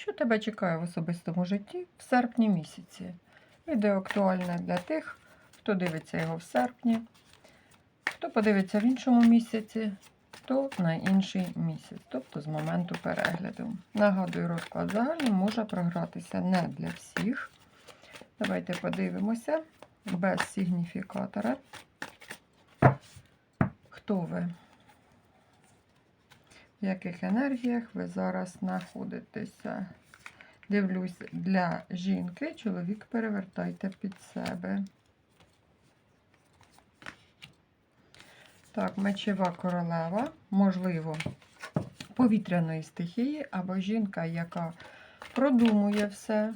Що тебе чекає в особистому житті в серпні місяці? Відео актуальне для тих, хто дивиться його в серпні, хто подивиться в іншому місяці, хто на інший місяць, тобто з моменту перегляду. Нагадую, розклад загальний може програтися не для всіх. Давайте подивимося без сигніфікатора. Хто ви? В яких енергіях ви зараз знаходитеся? Дивлюсь, для жінки чоловік перевертайте під себе. Так, мечева королева, можливо, повітряної стихії, або жінка, яка продумує все, е,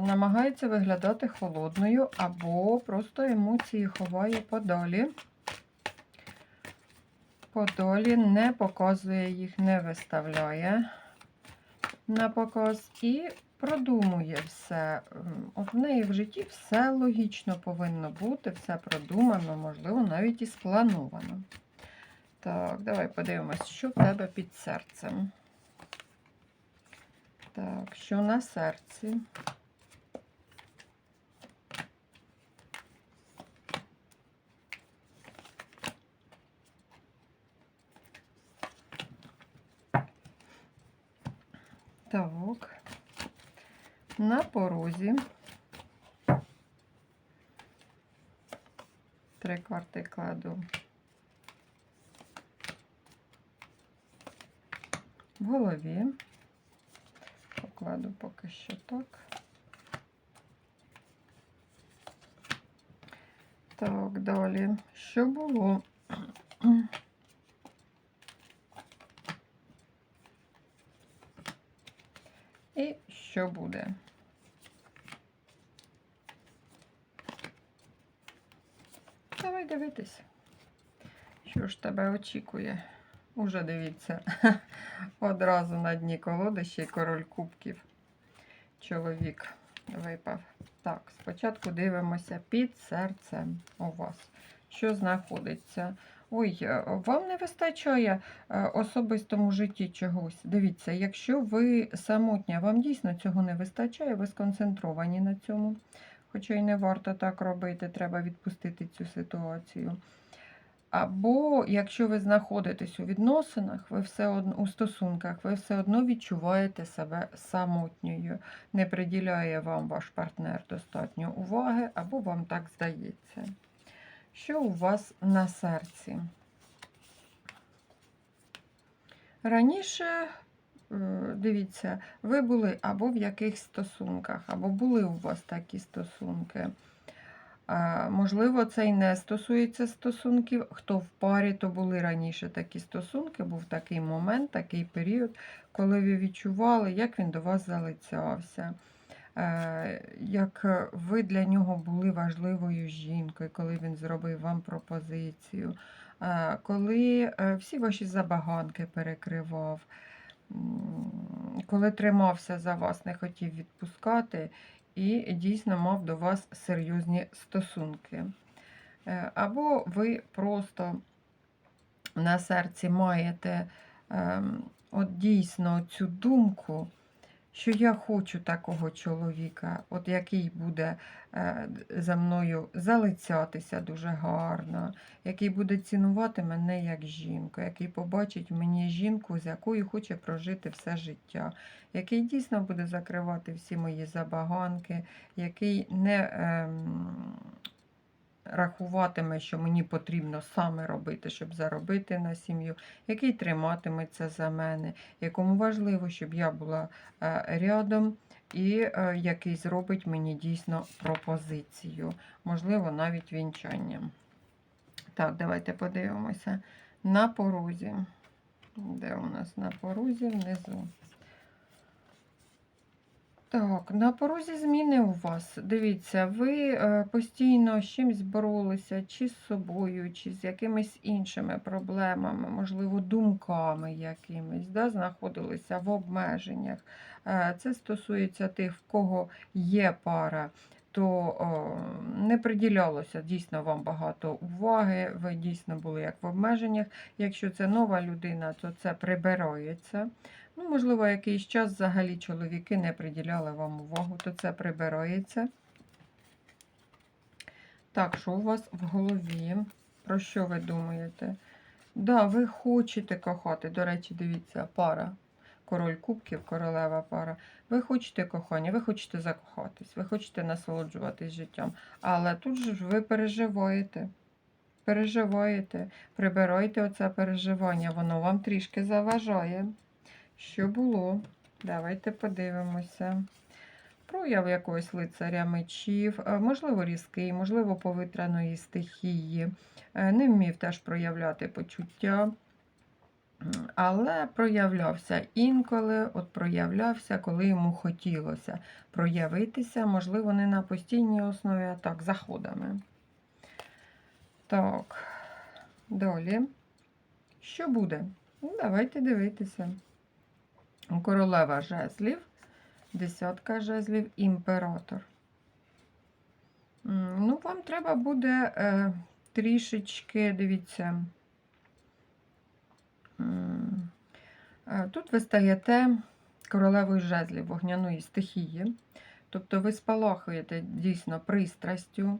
намагається виглядати холодною, або просто емоції ховає подалі. Подолі не показує їх, не виставляє на показ і продумує все. От в неї в житті все логічно повинно бути, все продумано, можливо, навіть і сплановано. Так, давай подивимось, що в тебе під серцем. Так, що на серці? Так. На порозі. Три карти кладу. В голові. Покладу поки що так. Так, далі. Що було? І що буде? Давай дивитись, що ж тебе очікує. Уже дивіться, одразу на дні колоди й король кубків. Чоловік випав. Так, спочатку дивимося під серцем у вас. Що знаходиться? Ой, е, вам не вистачає е, особистому житті чогось. Дивіться, якщо ви самотня, вам дійсно цього не вистачає, ви сконцентровані на цьому. Хоча й не варто так робити, треба відпустити цю ситуацію. Або якщо ви знаходитесь у відносинах, ви все одно у стосунках, ви все одно відчуваєте себе самотньою, не приділяє вам ваш партнер достатньо уваги, або вам так здається. Що у вас на серці? Раніше, дивіться, ви були або в якихось стосунках, або були у вас такі стосунки. Можливо, це і не стосується стосунків. Хто в парі, то були раніше такі стосунки, був такий момент, такий період, коли ви відчували, як він до вас залицявся, е, як ви для нього були важливою жінкою, коли він зробив вам пропозицію, е, коли е, всі ваші забаганки перекривав, коли тримався за вас, не хотів відпускати і дійсно мав до вас серйозні стосунки. Е, Або ви просто на серці маєте ем, от дійсно цю думку, що я хочу такого чоловіка, от який буде е, за мною залицятися дуже гарно, який буде цінувати мене як жінку, який побачить мені жінку, з якою хоче прожити все життя, який дійсно буде закривати всі мої забаганки, який не ем, рахуватиме, що мені потрібно саме робити, щоб заробити на сім'ю, який триматиметься за мене, якому важливо, щоб я була е, рядом. І е, який зробить мені дійсно пропозицію, можливо, навіть вінчанням. Так, давайте подивимося. На порозі. Де у нас на порозі внизу? Так, на порозі зміни у вас. Дивіться, ви е, постійно з чимось боролися, чи з собою, чи з якимись іншими проблемами, можливо, думками якимись, да, знаходилися в обмеженнях. Е, Це стосується тих, в кого є пара, то не приділялося дійсно вам багато уваги, ви дійсно були як в обмеженнях. Якщо це нова людина, то це прибирається. Ну, можливо, якийсь час взагалі чоловіки не приділяли вам увагу, то це прибирається. Так, що у вас в голові? Про що ви думаєте? Да, ви хочете кохати. До речі, дивіться, пара. Король кубків, королева пара. Ви хочете кохання, ви хочете закохатись, ви хочете насолоджуватись життям. Але тут ж ви переживаєте. Переживаєте, прибирайте оце переживання, воно вам трішки заважає. Що було? Давайте подивимося. Прояв якогось лицаря мечів, е, можливо, різкий, можливо, повітряної стихії. Е, Не вмів теж проявляти почуття. Але проявлявся інколи, от проявлявся, коли йому хотілося проявитися, можливо, не на постійній основі, а так, заходами. Так, далі. Що буде? Ну, давайте дивитися. Королева жезлів, десятка жезлів, імператор. Ну, вам треба буде е, трішечки, дивіться. е, Тут ви стаєте королевою жезлів вогняної стихії. Тобто ви спалахуєте дійсно пристрастю,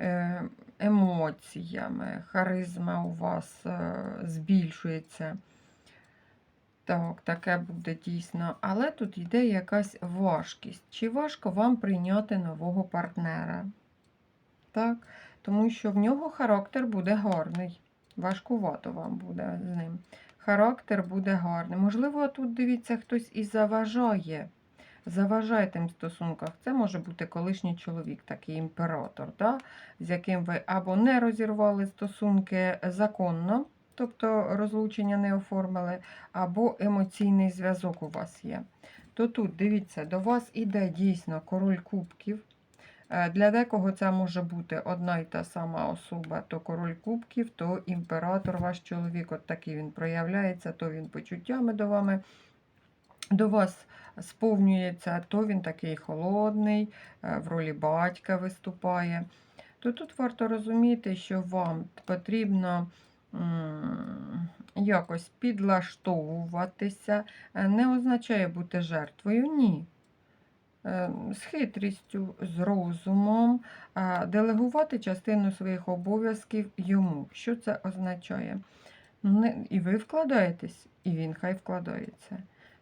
е, емоціями, харизма у вас е, збільшується. Так, таке буде дійсно. Але тут йде якась важкість. Чи важко вам прийняти нового партнера? Так, тому що в нього характер буде гарний. Важкувато вам буде з ним. Характер буде гарний. Можливо, тут дивіться, хтось і заважає. Заважає тим стосунках. Це може бути колишній чоловік, такий імператор, да? з яким ви або не розірвали стосунки законно, тобто розлучення не оформили, або емоційний зв'язок у вас є. То тут, дивіться, до вас іде дійсно король кубків. Е, Для декого це може бути одна й та сама особа, то король кубків, то імператор, ваш чоловік, от такий він проявляється, то він почуттями до вами. До вас сповнюється, то він такий холодний, е, в ролі батька виступає. То тут варто розуміти, що вам потрібно якось підлаштовуватися. Е, Не означає бути жертвою, ні. Е, З хитрістю, з розумом, делегувати частину своїх обов'язків йому. Що це означає? І ви вкладаєтесь, і він хай вкладається.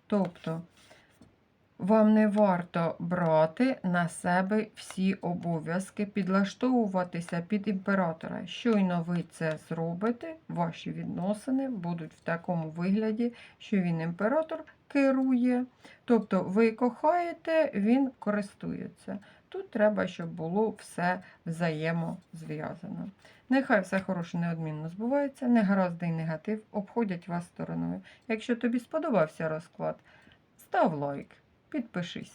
Тобто, вам не варто брати на себе всі обов'язки, підлаштовуватися під імператора. Щойно ви це зробите, ваші відносини будуть в такому вигляді, що він імператор керує. Тобто ви кохаєте, він користується. Тут треба, щоб було все взаємозв'язано. Нехай все хороше неодмінно збувається, негаразди і негатив обходять вас стороною. Якщо тобі сподобався розклад, став лайк, підпишись.